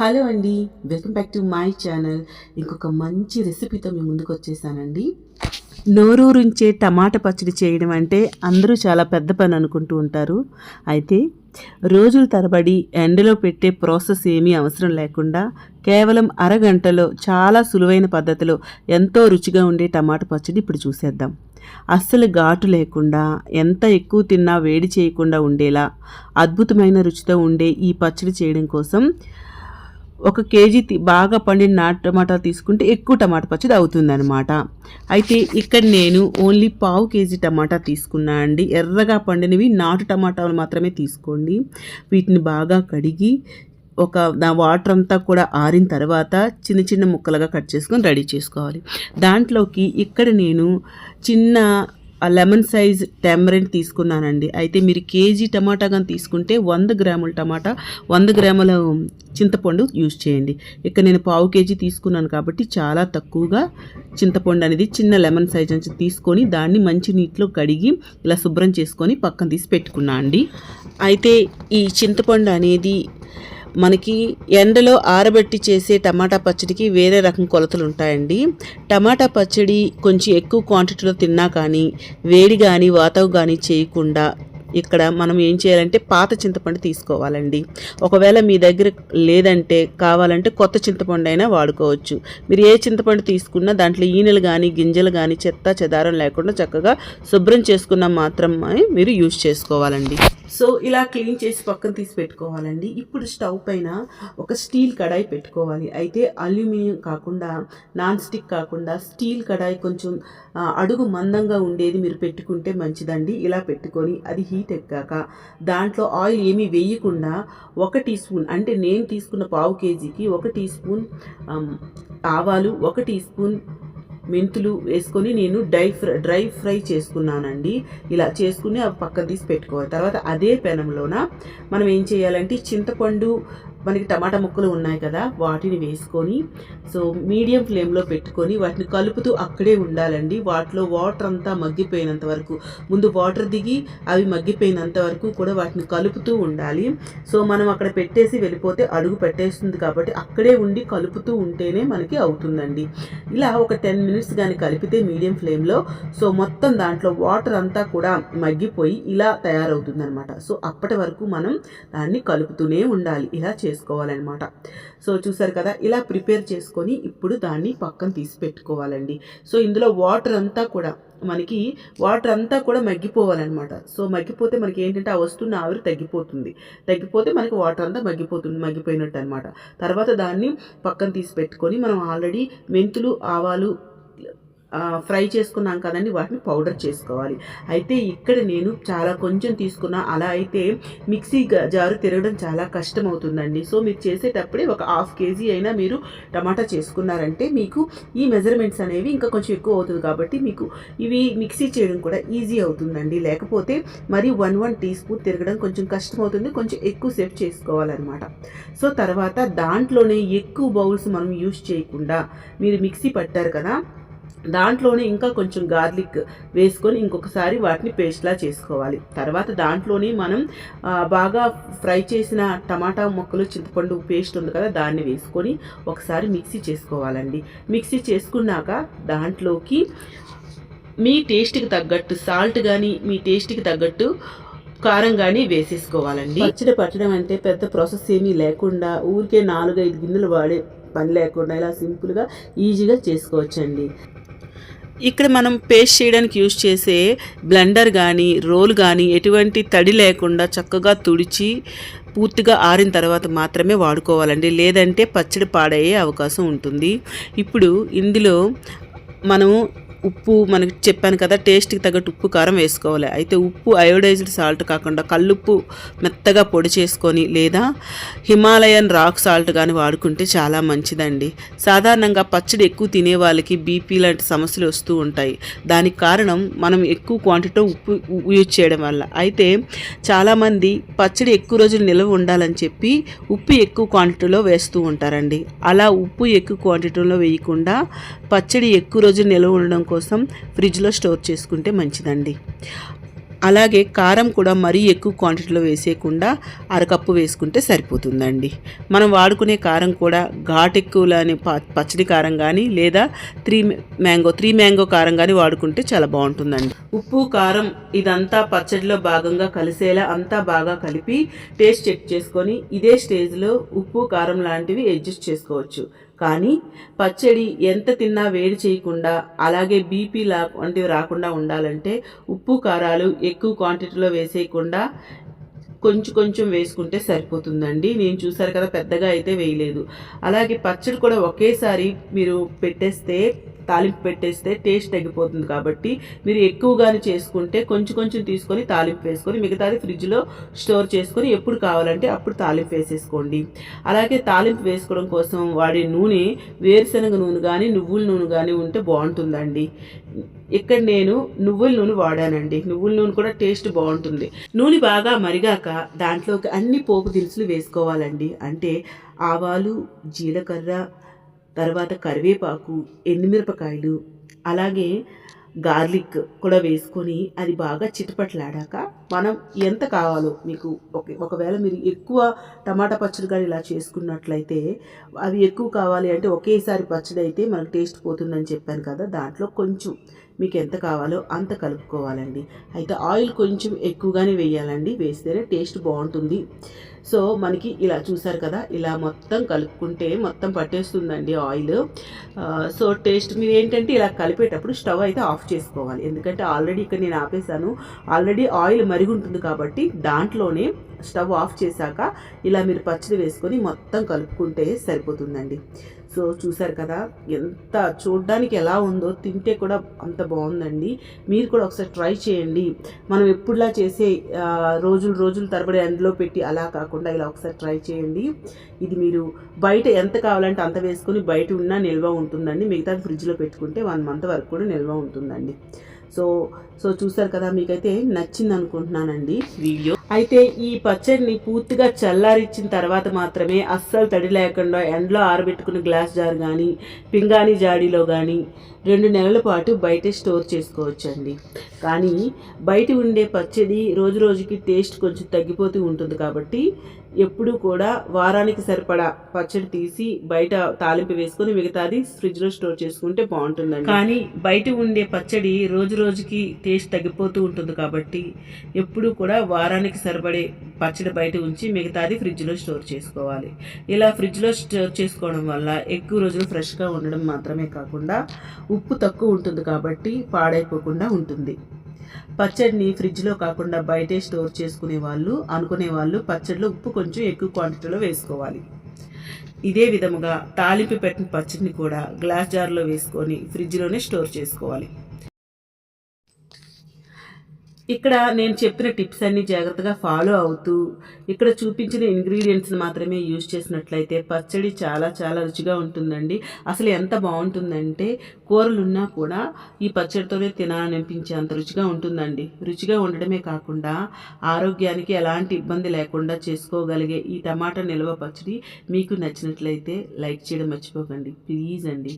Hello అండి welcome back to my channel. ఇంకొక మంచి రెసిపీతో మీ ముందుకు వచ్చేసానండి. నోరూరుంచే టమాటా పచ్చడి చేయడం అంటే అందరూ చాలా పెద్ద పని అనుకుంటూ ఉంటారు. అయితే రోజుల తరబడి ఎండలో పెట్టే ప్రాసెస్ ఏమీ అవసరం లేకుండా కేవలం అరగంటలో చాలా సులువైన పద్ధతిలో ఎంతో రుచిగా ఉండే టమాటా పచ్చడి ఇప్పుడు చూసేద్దాం. అస్సలు ఘాటు లేకుండా ఎంత ఎక్కువ తిన్నా వేడి చేయకుండా ఉండేలా అద్భుతమైన రుచితో ఉండే ఈ పచ్చడి చేయడం కోసం ఒక కేజీ బాగా పండిన నాటు టమాటా తీసుకుంటే ఎక్కువ టమాటా పచ్చడి అవుతుందన్నమాట. అయితే ఇక్కడ నేను ఓన్లీ పావు కేజీ టమాటా తీసుకున్నా అండి. ఎర్రగా పండినవి నాటు టమాటాలు మాత్రమే తీసుకోండి. వీటిని బాగా కడిగి ఒక దా వాటర్ అంతా కూడా ఆరిన తర్వాత చిన్న చిన్న ముక్కలుగా కట్ చేసుకొని రెడీ చేసుకోవాలి. దాంట్లోకి ఇక్కడ నేను చిన్న లెమన్ సైజ్ టెమరెంట్ తీసుకున్నానండి. అయితే మీరు కేజీ టమాటా కానీ తీసుకుంటే వంద గ్రాముల టమాటా వంద గ్రాముల చింతపండు యూజ్ చేయండి. ఇక్కడ నేను పావు కేజీ తీసుకున్నాను కాబట్టి చాలా తక్కువగా చింతపండు అనేది చిన్న లెమన్ సైజ్ నుంచి తీసుకొని దాన్ని మంచి నీటిలో కడిగి ఇలా శుభ్రం చేసుకొని పక్కన తీసి పెట్టుకున్నా అండి. అయితే ఈ చింతపండు అనేది మనకి ఎండలో ఆరబెట్టి చేసే టమాటా పచ్చడికి వేరే రకం కొలతలు ఉంటాయండి. టమాటా పచ్చడి కొంచెం ఎక్కువ క్వాంటిటీలో తిన్నా కానీ వేడి కానీ వాతావు కానీ చేయకుండా ఇక్కడ మనం ఏం చేయాలంటే పాత చింతపండు తీసుకోవాలండి. ఒకవేళ మీ దగ్గర లేదంటే కావాలంటే కొత్త చింతపండు అయినా వాడుకోవచ్చు. మీరు ఏ చింతపండు తీసుకున్నా దాంట్లో ఈనెలు కానీ గింజలు కానీ చెత్త చెదారం లేకుండా చక్కగా శుభ్రం చేసుకున్న మాత్రమే మీరు యూజ్ చేసుకోవాలండి. సో ఇలా క్లీన్ చేసి పక్కన తీసి పెట్టుకోవాలండి. ఇప్పుడు స్టవ్ పైన ఒక స్టీల్ కడాయి పెట్టుకోవాలి. అయితే అల్యూమినియం కాకుండా నాన్ స్టిక్ కాకుండా స్టీల్ కడాయి కొంచెం అడుగు మందంగా ఉండేది మీరు పెట్టుకుంటే మంచిదండి. ఇలా పెట్టుకొని అది హీట్ ఎక్కాక దాంట్లో ఆయిల్ ఏమీ వేయకుండా ఒక టీ స్పూన్ అంటే నేను తీసుకున్న పావు కేజీకి ఒక టీ స్పూన్ ఆవాలు ఒక టీ స్పూన్ మెంతులు వేసుకొని నేను డ్రై ఫ్రై డ్రై ఫ్రై చేసుకున్నానండి. ఇలా చేసుకుని అవి పక్కన తీసి పెట్టుకోవాలి. తర్వాత అదే పెనంలోన మనం ఏం చేయాలంటే చింతపండు మనకి టమాటా ముక్కలు ఉన్నాయి కదా వాటిని వేసుకొని సో మీడియం ఫ్లేమ్లో పెట్టుకొని వాటిని కలుపుతూ అక్కడే ఉండాలండి. వాటిలో వాటర్ అంతా మగ్గిపోయినంత వరకు ముందు వాటర్ దిగి అవి మగ్గిపోయినంత వరకు కూడా వాటిని కలుపుతూ ఉండాలి. సో మనం అక్కడ పెట్టేసి వెళ్ళిపోతే అడుగు పెట్టేస్తుంది కాబట్టి అక్కడే ఉండి కలుపుతూ ఉంటేనే మనకి అవుతుందండి. ఇలా ఒక టెన్ మినిట్స్ కానీ కలిపితే మీడియం ఫ్లేమ్లో సో మొత్తం దాంట్లో వాటర్ అంతా కూడా మగ్గిపోయి ఇలా తయారవుతుంది అనమాట సో అప్పటి వరకు మనం దాన్ని కలుపుతూనే ఉండాలి. ఇలా చేసుకోవాలన్నమాట. సో చూసారు కదా ఇలా ప్రిపేర్ చేసుకొని ఇప్పుడు దాన్ని పక్కన తీసి పెట్టుకోవాలండి. సో ఇందులో వాటర్ అంతా కూడా మనకి వాటర్ అంతా కూడా మగ్గిపోవాలన్నమాట. సో మగ్గిపోతే మనకి ఏంటంటే ఆ వస్తున్న ఆవిరి తగ్గిపోతుంది. తగ్గిపోతే మనకి వాటర్ అంతా మగ్గిపోతుంది మగ్గిపోయినట్టు అనమాట తర్వాత దాన్ని పక్కన తీసి పెట్టుకొని మనం ఆల్రెడీ మెంతులు ఆవాలు ఫ్రై చేసుకున్నాం కదండి వాటిని పౌడర్ చేసుకోవాలి. అయితే ఇక్కడ నేను చాలా కొంచెం తీసుకున్నా అలా అయితే మిక్సీ జారు తిరగడం చాలా కష్టం అవుతుందండి సో మీరు చేసేటప్పుడే ఒక హాఫ్ కేజీ అయినా మీరు టమాటా చేసుకున్నారంటే మీకు ఈ మెజర్మెంట్స్ అనేవి ఇంకా కొంచెం ఎక్కువ అవుతుంది కాబట్టి మీకు ఇవి మిక్సీ చేయడం కూడా ఈజీ అవుతుందండి. లేకపోతే మరి వన్ వన్ టీ స్పూన్ తిరగడం కొంచెం కష్టం అవుతుంది కొంచెం ఎక్కువ సేఫ్ చేసుకోవాలన్నమాట. సో తర్వాత దాంట్లోనే ఎక్కువ బౌల్స్ మనం యూజ్ చేయకుండా మీరు మిక్సీ పట్టారు కదా దాంట్లోనే ఇంకా కొంచెం గార్లిక్ వేసుకొని ఇంకొకసారి వాటిని పేస్ట్లా చేసుకోవాలి. తర్వాత దాంట్లోనే మనం బాగా ఫ్రై చేసిన టమాటా ముక్కలు చింతపండు పేస్ట్ ఉంది కదా దాన్ని వేసుకొని ఒకసారి మిక్సీ చేసుకోవాలండి. మిక్సీ చేసుకున్నాక దాంట్లోకి మీ టేస్ట్కి తగ్గట్టు సాల్ట్ కానీ మీ టేస్ట్కి తగ్గట్టు కారం కానీ వేసేసుకోవాలండి. పచ్చడి పట్టడం అంటే పెద్ద ప్రాసెస్ ఏమీ లేకుండా ఊరికే నాలుగైదు గిన్నెలు వాడే పని లేకుండా ఇలా సింపుల్గా ఈజీగా చేసుకోవచ్చండి. ఇక్కడ మనం పేస్ట్ చేయడానికి యూజ్ చేసే బ్లెండర్ కానీ రోల్ కానీ ఎటువంటి తడి లేకుండా చక్కగా తుడిచి పూర్తిగా ఆరిన తర్వాత మాత్రమే వాడుకోవాలండి. లేదంటే పచ్చడి పాడయ్యే అవకాశం ఉంటుంది. ఇప్పుడు ఇందులో మనము ఉప్పు మనకి చెప్పాను కదా టేస్ట్కి తగ్గట్టు ఉప్పు కారం వేసుకోవాలి. అయితే ఉప్పు అయోడైజ్డ్ సాల్ట్ కాకుండా కల్లుప్పు మెత్తగా పొడి చేసుకొని లేదా హిమాలయన్ రాక్ సాల్ట్ కానీ వాడుకుంటే చాలా మంచిదండి. సాధారణంగా పచ్చడి ఎక్కువ తినే వాళ్ళకి బీపీ లాంటి సమస్యలు వస్తూ ఉంటాయి. దానికి కారణం మనం ఎక్కువ క్వాంటిటీలో ఉప్పు యూజ్ చేయడం వల్ల. అయితే చాలామంది పచ్చడి ఎక్కువ రోజులు నిల్వ ఉండాలని చెప్పి ఉప్పు ఎక్కువ క్వాంటిటీలో వేస్తూ ఉంటారండి. అలా ఉప్పు ఎక్కువ క్వాంటిటీలో వేయకుండా పచ్చడి ఎక్కువ రోజులు నిల్వ ఉండడం కోసం ఫ్రిడ్జ్లో స్టోర్ చేసుకుంటే మంచిదండి. అలాగే కారం కూడా మరీ ఎక్కువ క్వాంటిటీలో వేసేయకుండా అరకప్పు వేసుకుంటే సరిపోతుందండి. మనం వాడుకునే కారం కూడా ఘాట్ ఎక్కువలని పచ్చడి కారం కానీ లేదా త్రీ మ్యాంగో త్రీ మ్యాంగో కారం కానీ వాడుకుంటే చాలా బాగుంటుందండి. ఉప్పు కారం ఇదంతా పచ్చడిలో భాగంగా కలిసేలా అంతా బాగా కలిపి టేస్ట్ చెక్ చేసుకొని ఇదే స్టేజ్లో ఉప్పు కారం లాంటివి అడ్జస్ట్ చేసుకోవచ్చు. కానీ పచ్చడి ఎంత తిన్నా వేడి చేయకుండా అలాగే బీపీ లా వంటివి రాకుండా ఉండాలంటే ఉప్పు కారాలు ఎక్కువ క్వాంటిటీలో వేసేయకుండా కొంచెం కొంచెం వేసుకుంటే సరిపోతుందండి. నేను చూసారు కదా పెద్దగా అయితే వేయలేదు. అలాగే పచ్చడి కూడా ఒకేసారి మీరు పెట్టేస్తే తాలింపు పెట్టేస్తే టేస్ట్ తగ్గిపోతుంది కాబట్టి మీరు ఎక్కువగానే చేసుకుంటే కొంచెం కొంచెం తీసుకొని తాలింపు వేసుకొని మిగతాది ఫ్రిడ్జ్లో స్టోర్ చేసుకొని ఎప్పుడు కావాలంటే అప్పుడు తాలింపు వేసేసుకోండి. అలాగే తాలింపు వేసుకోవడం కోసం వాడే నూనె వేరుశనగ నూనె కానీ నువ్వుల నూనె కానీ ఉంటే బాగుంటుందండి. ఇక్కడ నేను నువ్వుల నూనె వాడానండి. నువ్వుల నూనె కూడా టేస్ట్ బాగుంటుంది. నూనె బాగా మరిగాక దాంట్లోకి అన్ని పోపు దినుసులు వేసుకోవాలండి. అంటే ఆవాలు జీలకర్ర తర్వాత కరివేపాకు ఎండుమిరపకాయలు అలాగే గార్లిక్ కూడా వేసుకొని అది బాగా చిటపట్లాడాక మనం ఎంత కావాలో మీకు ఒక ఒకవేళ మీరు ఎక్కువ టమాటా పచ్చడి కానీ ఇలా చేసుకున్నట్లయితే అవి ఎక్కువ కావాలి అంటే ఒకేసారి పచ్చడి అయితే మనకు టేస్ట్ పోతుందని చెప్పాను కదా దాంట్లో కొంచెం మీకు ఎంత కావాలో అంత కలుపుకోవాలండి. అయితే ఆయిల్ కొంచెం ఎక్కువగానే వేయాలండి. వేస్తేనే టేస్ట్ బాగుంటుంది. సో మనకి ఇలా చూసారు కదా ఇలా మొత్తం కలుపుకుంటే మొత్తం పట్టేస్తుందండి ఆయిల్. సో టేస్ట్ మీరు ఏంటంటే ఇలా కలిపేటప్పుడు స్టవ్ అయితే ఆఫ్ చేసుకోవాలి. ఎందుకంటే ఆల్రెడీ ఇక్కడ నేను ఆపేసాను ఆల్రెడీ ఆయిల్ మరిగి ఉంటుంది కాబట్టి దాంట్లోనే స్టవ్ ఆఫ్ చేశాక ఇలా మీరు పచ్చడి వేసుకొని మొత్తం కలుపుకుంటే సరిపోతుందండి. సో చూసారు కదా ఎంత చూడడానికి ఎలా ఉందో తింటే కూడా అంత బాగుందండి. మీరు కూడా ఒకసారి ట్రై చేయండి. మనం ఎప్పుడులా చేసే రోజులు రోజులు తరబడి ఎండలో పెట్టి అలా కాకుండా ఇలా ఒకసారి ట్రై చేయండి. ఇది మీరు బయట ఎంత కావాలంటే అంత వేసుకొని బయట ఉన్నా నిల్వ ఉంటుందండి. మిగతా ఫ్రిడ్జ్లో పెట్టుకుంటే వన్ మంత్ వరకు కూడా నిల్వ ఉంటుందండి. సో సో చూసారు కదా మీకైతే నచ్చింది అనుకుంటున్నానండి వీడియో. అయితే ఈ పచ్చడిని పూర్తిగా చల్లారిచ్చిన తర్వాత మాత్రమే అస్సలు తడి లేకుండా ఎండలో ఆరబెట్టుకున్న గ్లాస్ జార్ కానీ పింగాణి జాడీలో కానీ రెండు నెలల పాటు బయట స్టోర్ చేసుకోవచ్చండి. కానీ బయట ఉండే పచ్చడి రోజు రోజుకి టేస్ట్ కొంచెం తగ్గిపోతూ ఉంటుంది కాబట్టి ఎప్పుడూ కూడా వారానికి సరిపడా పచ్చడి తీసి బయట తాలింపు వేసుకొని మిగతాది ఫ్రిడ్జ్లో స్టోర్ చేసుకుంటే బాగుంటుందండి. కానీ బయట ఉండే పచ్చడి రోజు రోజుకి టేస్ట్ తగ్గిపోతూ ఉంటుంది కాబట్టి ఎప్పుడూ కూడా వారానికి సరిపడే పచ్చడి బయట ఉంచి మిగతాది ఫ్రిడ్జ్లో స్టోర్ చేసుకోవాలి. ఇలా ఫ్రిడ్జ్లో స్టోర్ చేసుకోవడం వల్ల ఎక్కువ రోజులు ఫ్రెష్గా ఉండడం మాత్రమే కాకుండా ఉప్పు తక్కువ ఉంటుంది కాబట్టి పాడైపోకుండా ఉంటుంది. పచ్చడిని ఫ్రిడ్జ్లో కాకుండా బయటే స్టోర్ చేసుకునే వాళ్ళు అనుకునే వాళ్ళు పచ్చడిలో ఉప్పు కొంచెం ఎక్కువ క్వాంటిటీలో వేసుకోవాలి. ఇదే విధముగా తాలింపు పెట్టిన పచ్చడిని కూడా గ్లాస్ జార్లో వేసుకొని ఫ్రిడ్జ్లోనే స్టోర్ చేసుకోవాలి. ఇక్కడ నేను చెప్పిన టిప్స్ అన్ని జాగ్రత్తగా ఫాలో అవుతూ ఇక్కడ చూపించిన ఇంగ్రీడియంట్స్ని మాత్రమే యూజ్ చేసినట్లయితే పచ్చడి చాలా చాలా రుచిగా ఉంటుందండి. అసలు ఎంత బాగుంటుందంటే కూరలు ఉన్నా కూడా ఈ పచ్చడితోనే తినాలనిపించే అంత రుచిగా ఉంటుందండి. రుచిగా ఉండడమే కాకుండా ఆరోగ్యానికి ఎలాంటి ఇబ్బంది లేకుండా చేసుకోగలిగే ఈ టమాటా నిల్వ పచ్చడి మీకు నచ్చినట్లయితే లైక్ చేయడం మర్చిపోకండి. ప్లీజ్ అండి.